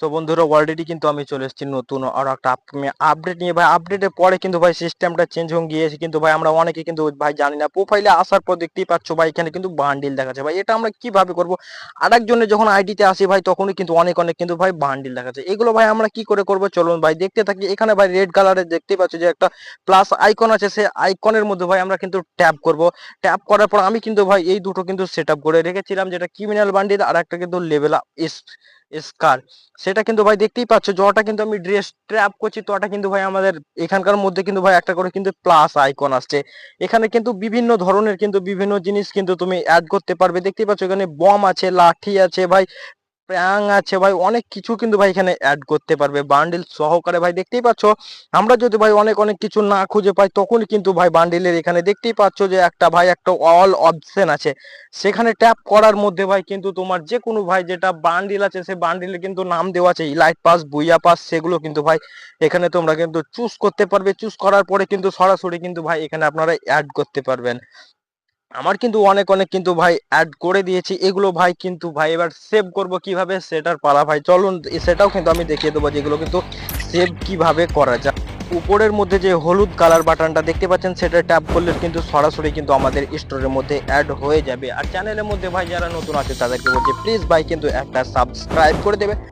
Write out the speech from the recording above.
So বন্ধুরা already কিন্তু আমি চলে এসেছি নতুন আর একটা আপডেট নিয়ে। ভাই আপডেটের পরে কিন্তু ভাই সিস্টেমটা চেঞ্জ হয়ে গিয়েছে। কিন্তু ভাই, আমরা অনেকে কিন্তু ভাই জানি না। প্রোফাইলে আসার পর দেখতেই পাচ্ছ ভাই, এখানে কিন্তু বান্ডিল দেখাচ্ছে। ভাই, এটা আমরা কীভাবে করব? আরেকজনের যখন আইডিতে আসি ভাই, তখনই কিন্তু অনেক অনেক কিন্তু ভাই বান্ডিল দেখাচ্ছে। এগুলো ভাই আমরা কি করে করব? চলুন ভাই, দেখতে থাকি। এখানে ভাই রেড কালারের দেখতে পাচ্ছ যে একটা প্লাস আইকন আছে। সেই আইকনের মধ্যে ভাই আমরা কিন্তু ট্যাপ করব। ট্যাপ করার পর আমি কিন্তু ভাই এই দুটো কিন্তু সেট করে রেখেছিলাম, যেটা ক্রিমিনাল বান্ডিল আর একটা কিন্তু লেভেল স্কার। সেটা কিন্তু ভাই দেখতেই পাচ্ছ যটা কিন্তু আমি ড্রেস ট্র্যাপ করছি তটা কিন্তু ভাই আমাদের এখানকার মধ্যে কিন্তু ভাই একটা করে কিন্তু প্লাস আইকন আসছে। এখানে কিন্তু বিভিন্ন ধরনের কিন্তু বিভিন্ন জিনিস কিন্তু তুমি অ্যাড করতে পারবে। দেখতেই পাচ্ছ এখানে বম আছে, লাঠি আছে ভাই প্যাং আছে ভাই, অনেক কিছু কিন্তু ভাই এখানে অ্যাড করতে পারবে। বান্ডিল সহকারে ভাই দেখতেই পাচ্ছ, আমরা যদি ভাই অনেক অনেক কিছু না খুঁজে পাই তখন কিন্তু ভাই বান্ডিলের এখানে দেখতেই পাচ্ছ যে একটা ভাই একটা অল অপশন আছে। সেখানে ট্যাপ করার মধ্যে ভাই কিন্তু তোমার যে কোনো ভাই যেটা বান্ডিল আছে সেই বান্ডিলে কিন্তু নাম দেওয়া আছে ইলাইট পাস বুইয়া পাস সেগুলো কিন্তু ভাই এখানে তোমরা কিন্তু চুজ করতে পারবে। চুজ করার পরে কিন্তু সরাসরি কিন্তু ভাই এখানে আপনারা অ্যাড করতে পারবেন। আমার কিন্তু অনেক অনেক কিন্তু ভাই অ্যাড করে দিয়েছি। এগুলো ভাই কিন্তু ভাই এবার সেভ করব কীভাবে? সেটার পালা ভাই। চলুন, সেটাও কিন্তু আমি দেখিয়ে দেবো যেগুলো কিন্তু সেভ কীভাবে করা যায়। উপরের মধ্যে যে হলুদ কালার বাটনটা দেখতে পাচ্ছেন, সেটা ট্যাপ করলে কিন্তু সরাসরি কিন্তু আমাদের স্টোরের মধ্যে অ্যাড হয়ে যাবে। আর চ্যানেলের মধ্যে ভাই যারা নতুন আছে, তাদেরকে বলছি প্লিজ ভাই কিন্তু একটা সাবস্ক্রাইব করে দেবে